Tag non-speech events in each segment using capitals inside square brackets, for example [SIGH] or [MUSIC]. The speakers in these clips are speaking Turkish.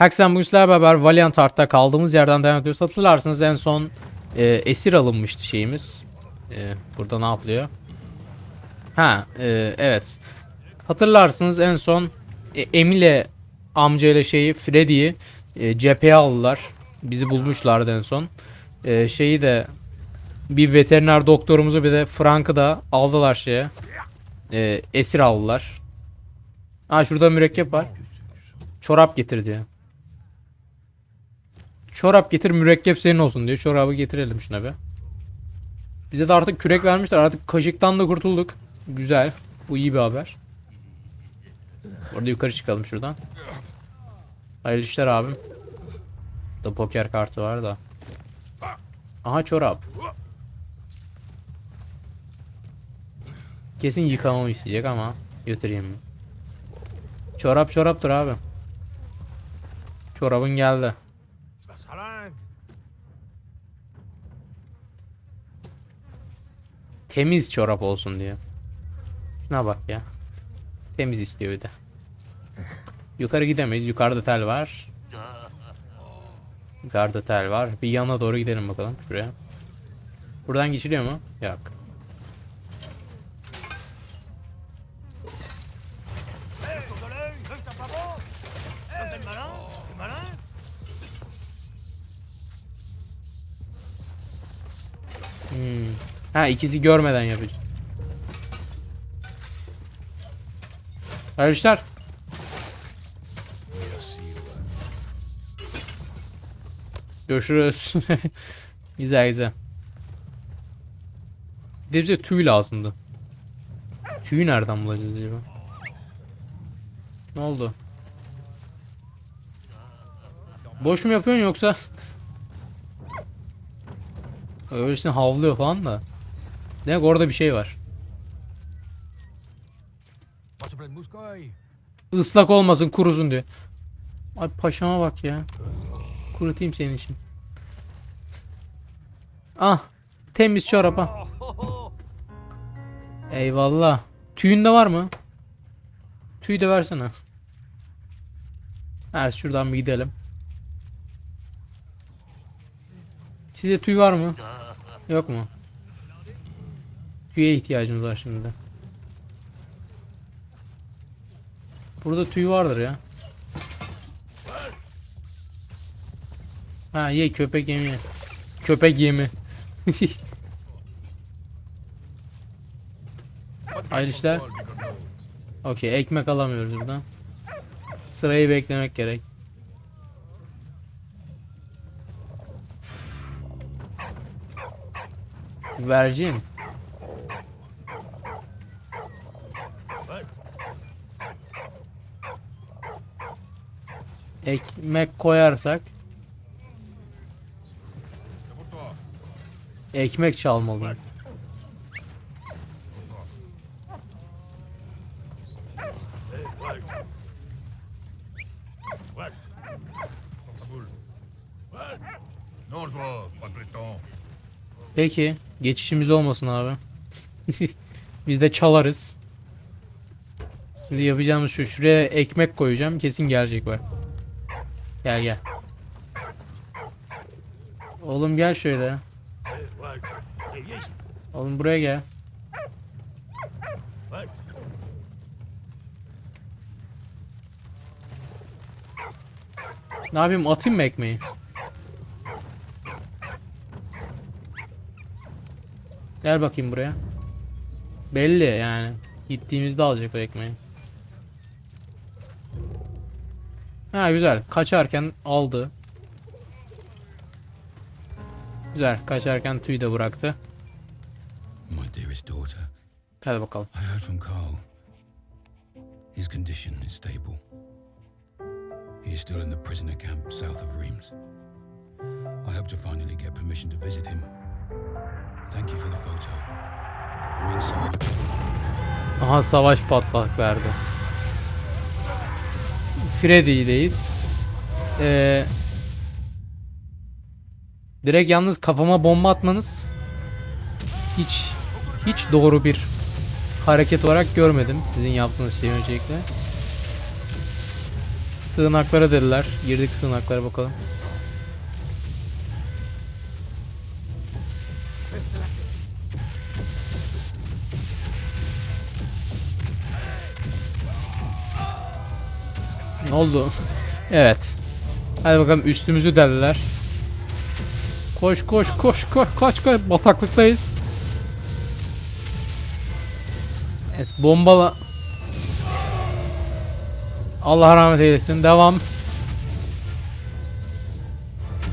Bugün sizlerle beraber Valiant Heart'ta kaldığımız yerden devam ediyoruz. Hatırlarsınız en son e, esir alınmıştı şeyimiz. E, burada ne yapılıyor? Ha e, evet. Hatırlarsınız en son e, Emile amcayla şeyi Freddy'yi e, cepheye aldılar. Bizi bulmuşlardı en son. E, şeyi de bir veteriner doktorumuzu bir de Frank'ı da aldılar şeye. E, esir aldılar. Ha şurada mürekkep var. Çorap getir diyor. Çorap getir mürekkep senin olsun diyor. Çorabı getirelim şuna be. Bize de artık kürek vermişler. Artık kaşıktan da kurtulduk. Güzel. Bu iyi bir haber. Orada yukarı çıkalım şuradan. Hayırlı işler abim. Da poker kartı var da. Aha çorap. Kesin yıkamamı isteyecek ama götüreyim mi? Çorap çoraptır abi. Çorabın geldi. Temiz çorap olsun diyor. Şuna bak ya. Temiz istiyor bir de. Yukarı gidemeyiz. Yukarıda tel var. Yukarıda tel var. Bir yana doğru gidelim bakalım şuraya. Buradan geçiliyor mu? Yok. Ha ikisi görmeden yapacağım. Hayırlı işler. Görüşürüz. [LAUGHS] güzel güzel. Bir bize tüy lazımdı. Tüyü nereden bulacağız acaba? Ne oldu? Boş mu yapıyorsun yoksa? Öylesine havlıyor falan da. Demek orada bir şey var. Islak olmasın kurusun diyor. Ay paşama bak ya. Kurutayım senin için. Ah. Temiz çorap ha. Eyvallah. Tüyün de var mı? Tüy de versene. Evet şuradan bir gidelim. Size tüy var mı? Yok mu? Tüye ihtiyacımız var şimdi. Burada tüy vardır ya. Ha ye köpek yemi. Köpek yemi. [LAUGHS] Hayırlı işler. Okey ekmek alamıyoruz buradan. Sırayı beklemek gerek. Vereceğim. Ekmek koyarsak ekmek çalmalıyım. Peki geçişimiz olmasın abi. [LAUGHS] Biz de çalarız. Şimdi yapacağımız şu şuraya ekmek koyacağım kesin gelecek var. Gel gel. Oğlum gel şöyle. Oğlum buraya gel. Ne yapayım atayım mı ekmeği? Gel bakayım buraya. Belli yani. Gittiğimizde alacak o ekmeği. Ha güzel. Kaçarken aldı. Güzel. Kaçarken tüy de bıraktı. My dearest daughter, Hadi bakalım. I heard from Carl. His condition is stable. He is still in the prisoner camp south of Reims. I hope to finally get permission to visit him. Thank you for the photo. Aha savaş patlak verdi. Freddy'deyiz. Ee, direkt yalnız kafama bomba atmanız hiç hiç doğru bir hareket olarak görmedim. Sizin yaptığınız şey öncelikle. Sığınaklara dediler. Girdik sığınaklara bakalım. Ne oldu? Evet. Hadi bakalım üstümüzü deldiler. Koş koş koş koş kaç kaç bataklıktayız. Evet bombala. Allah rahmet eylesin. Devam.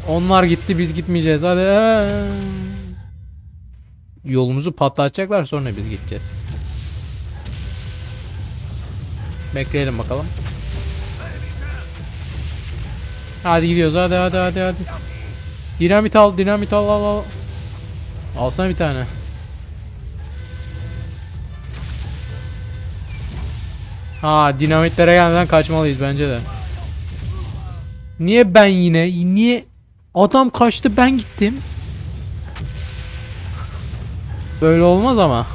Onlar gitti biz gitmeyeceğiz. Hadi. Yolumuzu patlatacaklar sonra biz gideceğiz. Bekleyelim bakalım. Hadi gidiyoruz hadi hadi hadi hadi. Dinamit al dinamit al al al. Alsana bir tane. Ha dinamitlere gelmeden kaçmalıyız bence de. Niye ben yine? Niye? Adam kaçtı ben gittim. Böyle olmaz ama.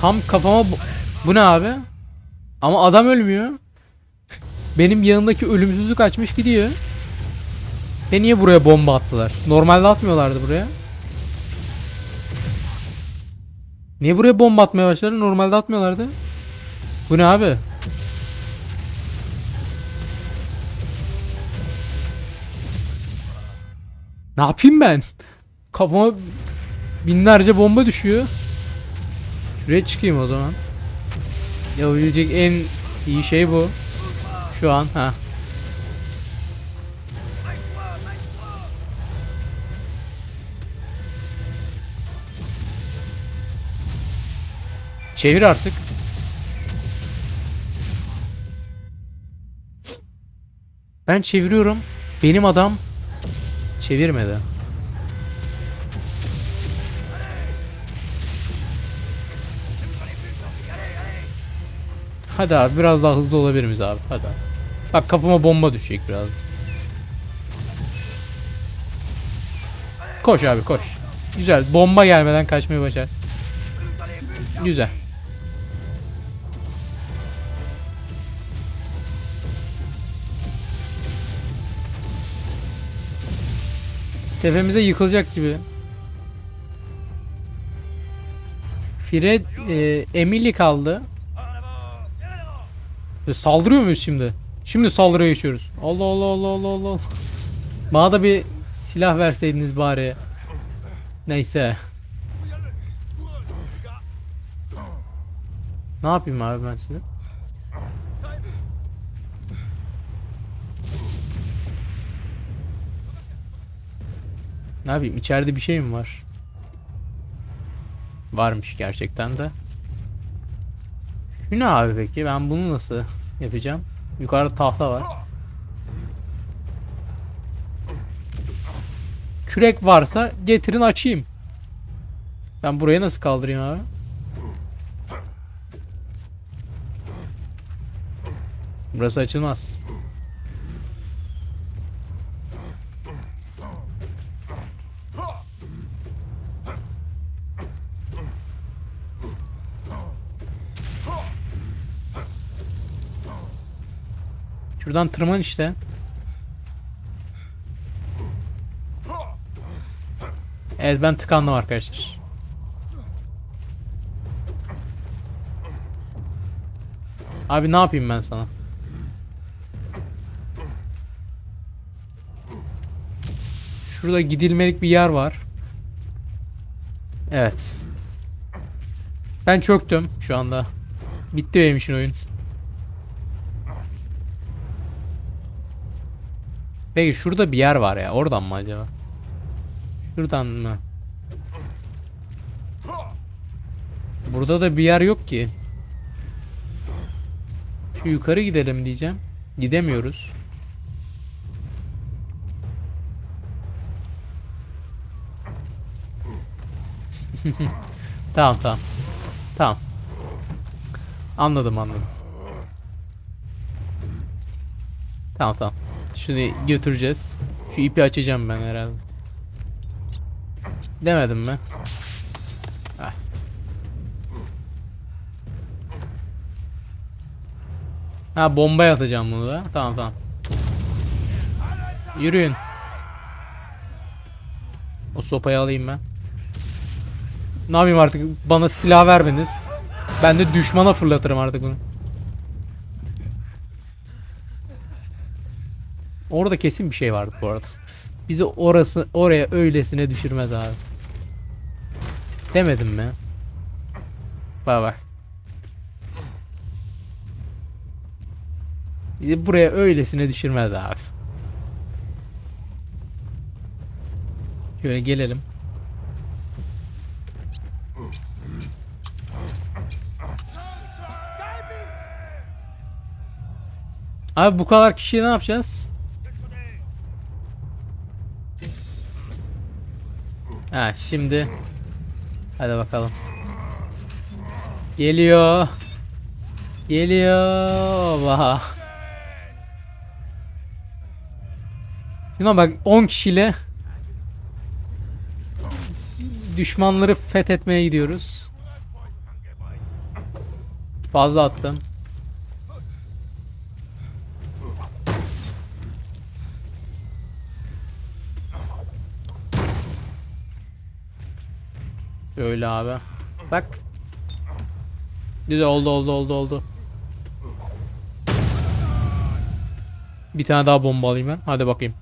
Tam kafama bu, bu ne abi? Ama adam ölmüyor. Benim yanındaki ölümsüzlük açmış gidiyor. Ve niye buraya bomba attılar? Normalde atmıyorlardı buraya. Niye buraya bomba atmaya başladılar? Normalde atmıyorlardı. Bu ne abi? Ne yapayım ben? Kafama binlerce bomba düşüyor. Şuraya çıkayım o zaman. Yapabilecek en iyi şey bu. Şu an ha. Çevir artık. Ben çeviriyorum. Benim adam çevirmedi. Hadi abi biraz daha hızlı olabilir miyiz abi? Hadi abi. Bak kafama bomba düşecek biraz. Koş abi koş. Güzel. Bomba gelmeden kaçmayı başar. Güzel. Tepemize yıkılacak gibi. Fred, e, Emily kaldı. E, saldırıyor muyuz şimdi? Şimdi saldırıya geçiyoruz. Allah Allah Allah Allah Allah. Bana da bir silah verseydiniz bari. Neyse. Ne yapayım abi ben size? Ne yapayım? İçeride bir şey mi var? Varmış gerçekten de. Şu ne abi peki? Ben bunu nasıl yapacağım? Yukarıda tahta var. Kürek varsa getirin açayım. Ben burayı nasıl kaldırayım abi? Burası açılmaz. Şuradan tırman işte. Evet ben tıkandım arkadaşlar. Abi ne yapayım ben sana? Şurada gidilmelik bir yer var. Evet. Ben çöktüm şu anda. Bitti benim için oyun. Peki şurada bir yer var ya. Oradan mı acaba? Şuradan mı? Burada da bir yer yok ki. Şu yukarı gidelim diyeceğim. Gidemiyoruz. [LAUGHS] tamam tamam. Tamam. Anladım anladım. Tamam tamam. Şunu götüreceğiz. Şu ipi açacağım ben herhalde. Demedim mi? Heh. Ha bomba atacağım bunu da. Tamam tamam. Yürüyün. O sopayı alayım ben. Ne yapayım artık? Bana silah vermeniz. Ben de düşmana fırlatırım artık bunu. Orada kesin bir şey vardı bu arada. Bizi orası oraya öylesine düşürmez abi. Demedim mi? Bak bak. Bizi buraya öylesine düşürmez abi. Şöyle gelelim. Abi bu kadar kişiyi ne yapacağız? Ha şimdi Hadi bakalım. Geliyor. Geliyor. Vaha. Şuna bak 10 kişiyle düşmanları fethetmeye gidiyoruz. Fazla attım. Öyle abi. Bak. Güzel oldu oldu oldu oldu. Bir tane daha bomba alayım ben. Hadi bakayım.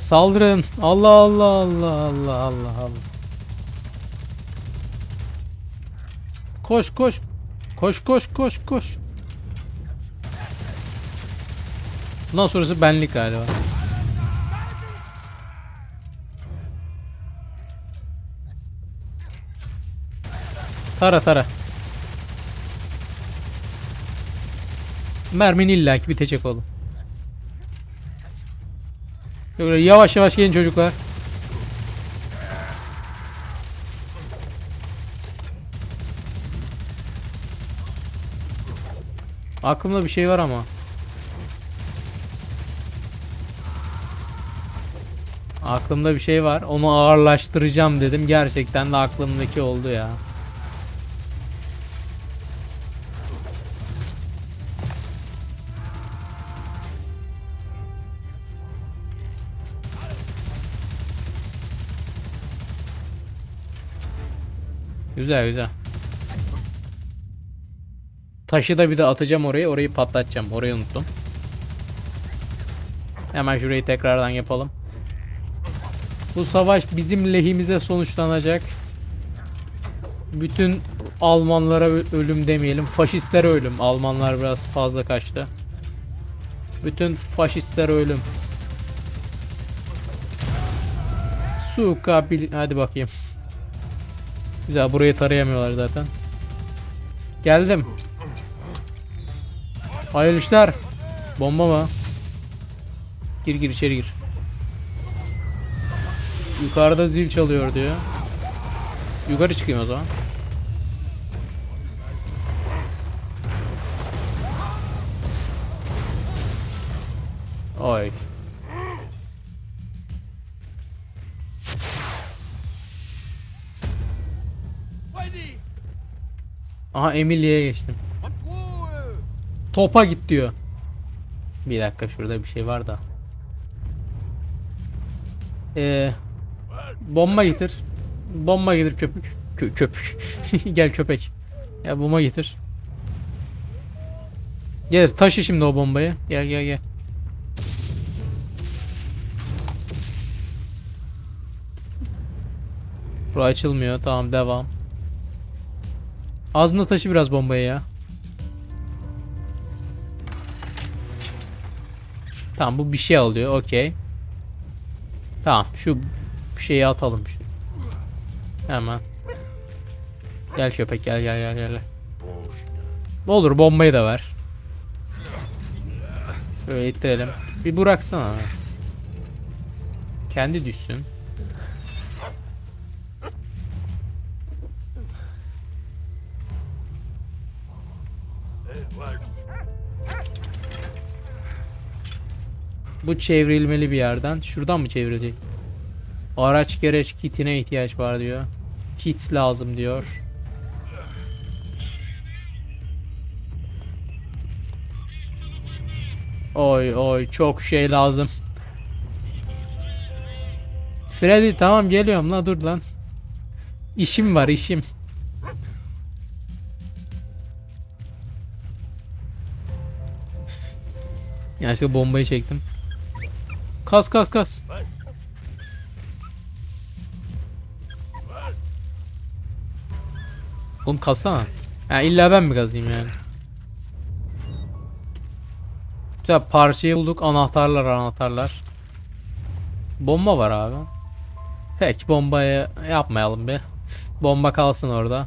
Saldırın. Allah Allah Allah Allah Allah Allah. Koş koş. Koş koş koş koş. Bundan sonrası benlik galiba. Tara tara. Mermin illaki bitecek oğlum. Böyle yavaş yavaş gelin çocuklar. Aklımda bir şey var ama. Aklımda bir şey var. Onu ağırlaştıracağım dedim. Gerçekten de aklımdaki oldu ya. Güzel güzel. Taşı da bir de atacağım oraya. Orayı patlatacağım. Orayı unuttum. Hemen şurayı tekrardan yapalım. Bu savaş bizim lehimize sonuçlanacak. Bütün Almanlara ölüm demeyelim. Faşistlere ölüm. Almanlar biraz fazla kaçtı. Bütün faşistlere ölüm. Suka bil... Hadi bakayım. Güzel burayı tarayamıyorlar zaten. Geldim. Hayırlı işler. Bomba mı? Gir gir içeri gir. Yukarıda zil çalıyor diyor. Yukarı çıkayım o zaman. Oy. Aha Emily'ye geçtim. Topa git diyor. Bir dakika şurada bir şey var da. Ee, bomba getir. Bomba getir köpük. Kö köpük. [LAUGHS] Gel köpek. Ya bomba getir. Gel taşı şimdi o bombayı. Gel gel gel. Bura açılmıyor. Tamam devam. Ağzına taşı biraz bombayı ya. Tamam bu bir şey alıyor. Okey. Tamam şu şeyi atalım. Şu. Hemen. Gel köpek gel gel gel gel. Olur bombayı da ver. Böyle ittirelim. Bir bıraksana. Kendi düşsün. Bu çevrilmeli bir yerden. Şuradan mı çevrilecek? Araç gereç kitine ihtiyaç var diyor. Kit lazım diyor. Oy oy çok şey lazım. Freddy tamam geliyorum la dur lan. İşim var işim. Ya işte bombayı çektim. Kas kas kas. Oğlum kassana. Ha illa ben mi kazayım yani? Güzel parçayı bulduk. Anahtarlar anahtarlar. Bomba var abi. Pek bombayı yapmayalım bir. Bomba kalsın orada.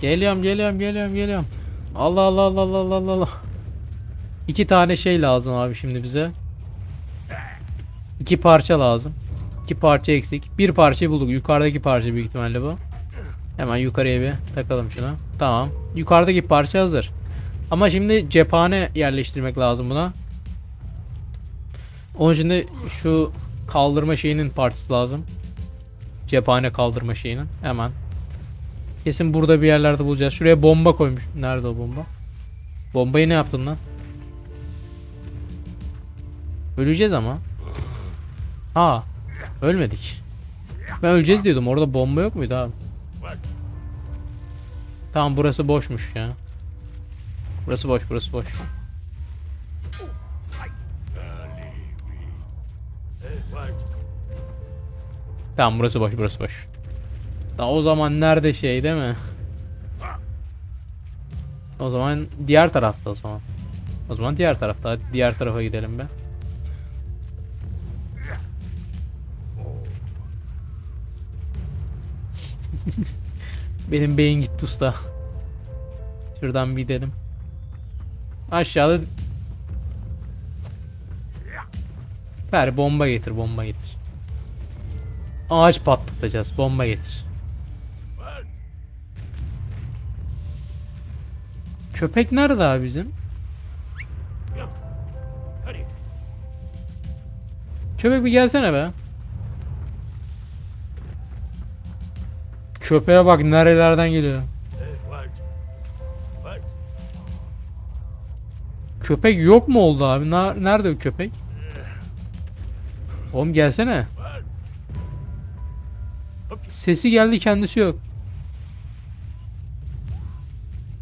Geliyorum geliyorum geliyorum geliyorum. Allah Allah Allah Allah Allah Allah. İki tane şey lazım abi şimdi bize. İki parça lazım. İki parça eksik. Bir parçayı bulduk. Yukarıdaki parça büyük ihtimalle bu. Hemen yukarıya bir takalım şuna. Tamam. Yukarıdaki parça hazır. Ama şimdi cephane yerleştirmek lazım buna. Onun için de şu kaldırma şeyinin parçası lazım. Cephane kaldırma şeyinin. Hemen. Kesin burada bir yerlerde bulacağız. Şuraya bomba koymuş. Nerede o bomba? Bombayı ne yaptın lan? Öleceğiz ama. Aa. Ölmedik. Ben öleceğiz diyordum. Orada bomba yok muydu abi? Tamam burası boşmuş ya. Burası boş, burası boş. Tamam burası boş, burası boş. Daha o zaman nerede şey değil mi? O zaman diğer tarafta o zaman. O zaman diğer tarafta. Hadi diğer tarafa gidelim be. [LAUGHS] Benim beyin gitti usta. Şuradan bir gidelim. Aşağıda Ver bomba getir bomba getir. Ağaç patlatacağız bomba getir. Köpek nerede abi bizim? Köpek bir gelsene be. Köpeğe bak nerelerden geliyor. Köpek yok mu oldu abi? Nerede o köpek? Oğlum gelsene. Sesi geldi kendisi yok.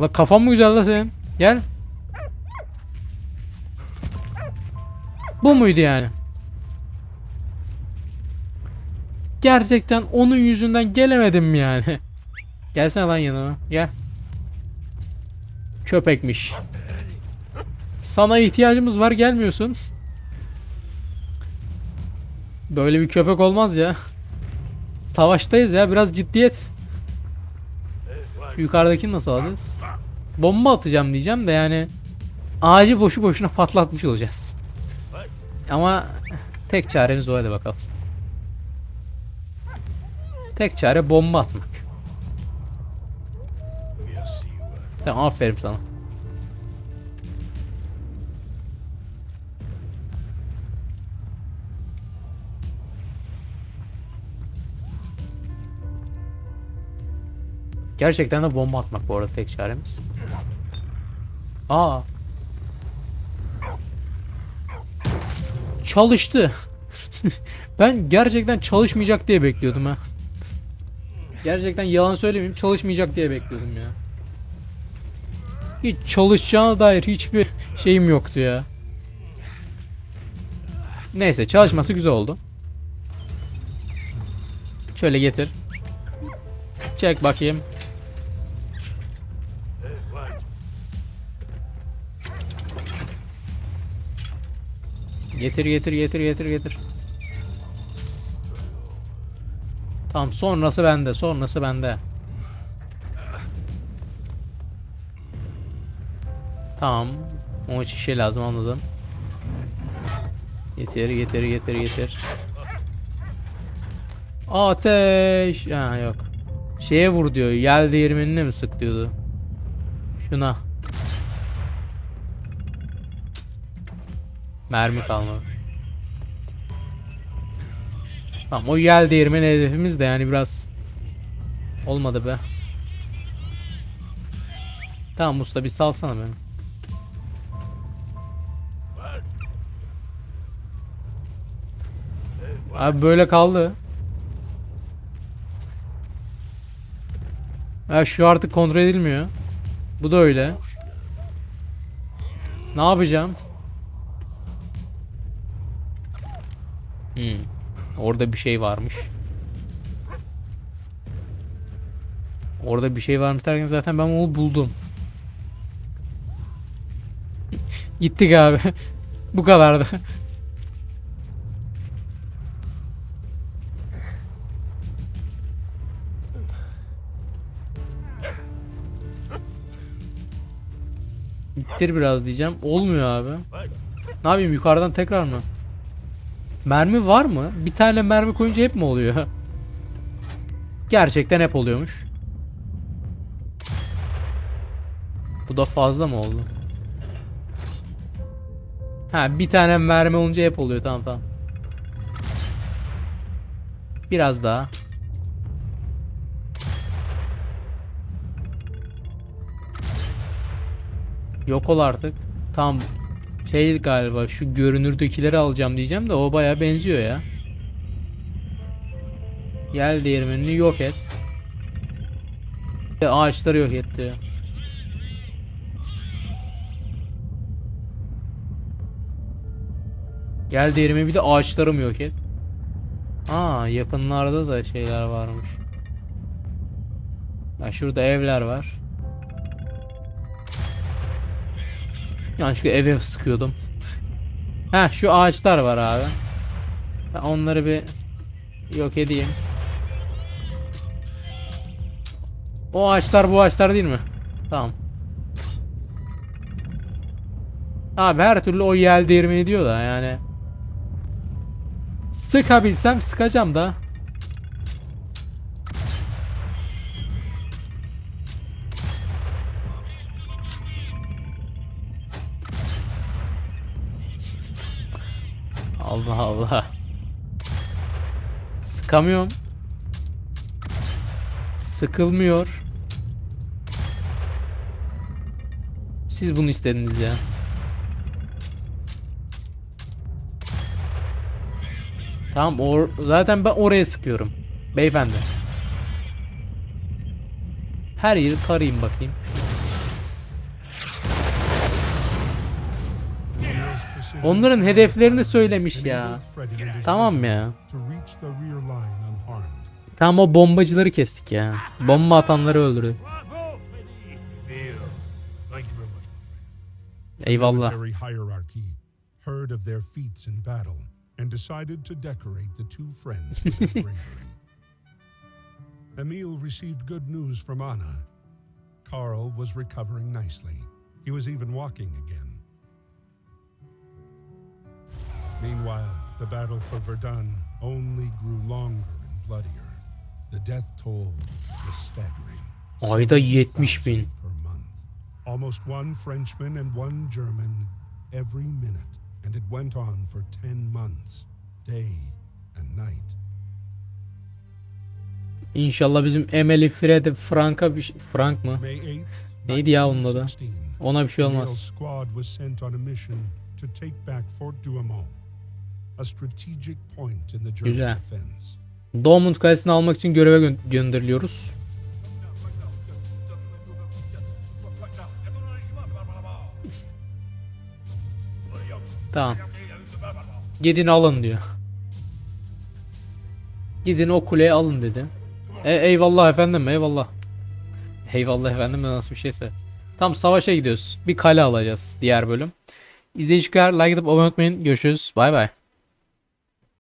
La kafan mı güzel la senin? Gel. Bu muydu yani? Gerçekten onun yüzünden gelemedim yani? [LAUGHS] Gelsene lan yanıma. Gel. Köpekmiş. Sana ihtiyacımız var gelmiyorsun. Böyle bir köpek olmaz ya. Savaştayız ya biraz ciddiyet. Yukarıdakini nasıl alacağız? Bomba atacağım diyeceğim de yani ağacı boşu boşuna patlatmış olacağız. Ama tek çaremiz o hadi bakalım. Tek çare bomba atmak. Tamam aferin sana. Gerçekten de bomba atmak bu arada tek çaremiz. Aa. Çalıştı. [LAUGHS] ben gerçekten çalışmayacak diye bekliyordum ha. Gerçekten yalan söylemeyeyim çalışmayacak diye bekliyordum ya. Hiç çalışacağına dair hiçbir şeyim yoktu ya. Neyse çalışması güzel oldu. Şöyle getir. Çek bakayım. Getir getir getir getir getir. Tamam sonrası bende sonrası bende. Tamam. O için şey lazım anladım. Getir getir getir getir. Ateş. Ha yok. Şeye vur diyor. Yel değirmenine mi sık diyordu. Şuna. Mermi kalmadı. Tamam o yel değirmeni hedefimiz de yani biraz olmadı be. Tamam usta bir salsana beni. Abi böyle kaldı. Ha şu artık kontrol edilmiyor. Bu da öyle. Ne yapacağım? Orada bir şey varmış. Orada bir şey varmış derken zaten ben onu buldum. [LAUGHS] Gittik abi. [LAUGHS] Bu kadardı. [LAUGHS] İttir biraz diyeceğim. Olmuyor abi. Ne yapayım yukarıdan tekrar mı? Mermi var mı? Bir tane mermi koyunca hep mi oluyor? Gerçekten hep oluyormuş. Bu da fazla mı oldu? Ha bir tane mermi olunca hep oluyor tamam tamam. Biraz daha. Yok ol artık. Tam şey galiba şu görünürdekileri alacağım diyeceğim de o baya benziyor ya. Gel değirmenini yok et. Ağaçları yok et diyor. Gel değirmeni bir de ağaçlarım yok et. Aa yakınlarda da şeyler varmış. Ya şurada evler var. Yanlışlıkla eve sıkıyordum. Ha şu ağaçlar var abi. Ben onları bir yok edeyim. O ağaçlar bu ağaçlar değil mi? Tamam. Abi her türlü o yel değirmeni diyor da yani. Sıkabilsem sıkacağım da. Allah Allah. Sıkamıyorum. Sıkılmıyor. Siz bunu istediniz ya. Tamam or zaten ben oraya sıkıyorum. Beyefendi. Her yeri tarayayım bakayım. Onların hedeflerini söylemiş ya. Tamam ya. Tamam o bombacıları kestik ya. Bomba atanları much. Eyvallah. [LAUGHS] Emil received good news from Anna. Carl was recovering nicely. He was even walking again. Meanwhile, the battle for Verdun only grew longer and bloodier. The death toll was staggering. Ayda 70 bin. per month. Almost one Frenchman and one German every minute, and it went on for 10 months, day and night. İnşallah bizim Emily Fred Frank'a bir şey... Frank mı? Neydi ya onun adı? Ona bir şey olmaz. squad was sent on a mission to take back Fort Douaumont, Güzel. Dortmund Kalesi'ni almak için göreve gö- gönderiliyoruz. Tamam. Gidin alın diyor. Gidin o kuleyi alın dedi. E, eyvallah efendim eyvallah. Eyvallah efendim nasıl bir şeyse. Tam savaşa gidiyoruz. Bir kale alacağız diğer bölüm. İzleyiciler like atıp abone olmayı unutmayın. Görüşürüz. Bay bay.